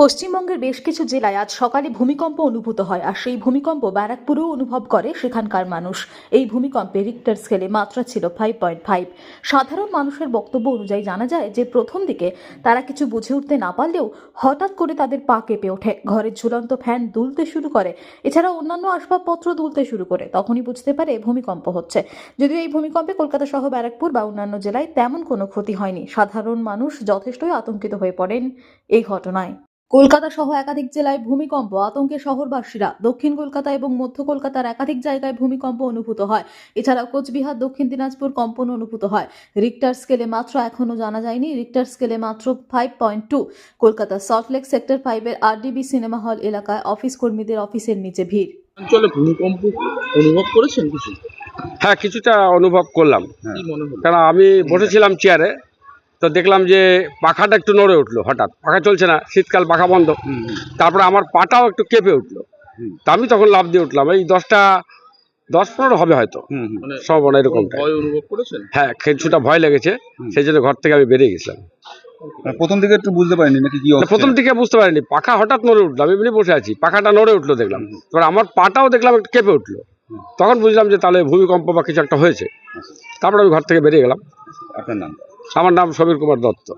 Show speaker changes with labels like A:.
A: পশ্চিমবঙ্গের বেশ কিছু জেলায় আজ সকালে ভূমিকম্প অনুভূত হয়, আর সেই ভূমিকম্প ব্যারাকপুরেও অনুভব করে সেখানকার মানুষ। এই ভূমিকম্পে রিক্টার স্কেলে মাত্রা ছিল ফাইভ পয়েন্ট ফাইভ সাধারণ মানুষের বক্তব্য অনুযায়ী জানা যায় যে, প্রথম দিকে তারা কিছু বুঝে উঠতে না পারলেও হঠাৎ করে তাদের পা কেঁপে ওঠে। ঘরের ঝুলন্ত ফ্যান দুলতে শুরু করে এছাড়া অন্যান্য আসবাবপত্র দুলতে শুরু করে। তখনই বুঝতে পারে ভূমিকম্প হচ্ছে। যদিও এই ভূমিকম্পে কলকাতা সহ ব্যারাকপুর বা অন্যান্য জেলায় তেমন কোনো ক্ষতি হয়নি। সাধারণ মানুষ যথেষ্টই আতঙ্কিত হয়ে পড়েন এই ঘটনায়। কলকাতা সহ একাধিক জেলায় ভূমিকম্প আতঙ্কে শহরবাসীরা দক্ষিণ কলকাতা এবং মধ্য কলকাতার একাধিক জায়গায় ভূমিকম্প অনুভূত হয়। এছাড়াও কোচবিহার দক্ষিণ দিনাজপুর কম্পন অনুভূত হয়। রিক্টার স্কেলে মাত্র এখনও জানা যায়নি। রিক্টার স্কেলে মাত্র five point two Kolkata Salt Lake sector ফাইভের আরডিবি সিনেমা হল এলাকায় অফিস কর্মীদের অফিসের নিচে ভিড়।
B: অঞ্চলে ভূমিকম্প অনুভব করেছেন কিছু?
C: হ্যাঁ কিছুটা অনুভব করলাম।
B: কি মনে হলো?
C: কারণ আমি বসেছিলাম চেয়ারে তো দেখলাম যে পাখাটা একটু নড়ে উঠল হঠাৎ। পাখা চলছে না শীতকাল পাখা বন্ধ। তারপরে আমার পাটাও একটু কেঁপে উঠল। তা আমি তখন লাভ দিয়ে উঠলাম। এই দশটা দশ পনেরো হবে হয়তো। সব এরকমটা
B: ভয় অনুভব করেছেন?
C: হ্যাঁ কিছুটা ভয় লেগেছে। সেই জন্য ঘর থেকে আমি বেরিয়ে গেছিলাম।
D: মানে প্রথম দিকে একটু বুঝতে পারিনি নাকি কি
C: প্রথম দিকে বুঝতে পারিনি। পাখা হঠাৎ নড়ে উঠল আমি এমনি বসে আছি। পাখাটা নড়ে উঠল দেখলাম। এবার আমার পাটাও দেখলাম একটু কেঁপে উঠল। তখন বুঝলাম যে তাহলে ভূমিকম্প বা কিছু একটা হয়েছে। তারপরে আমি ঘর থেকে বেরিয়ে গেলাম।
D: আপনার নাম?
C: আমার নাম সমীর কুমার দত্ত।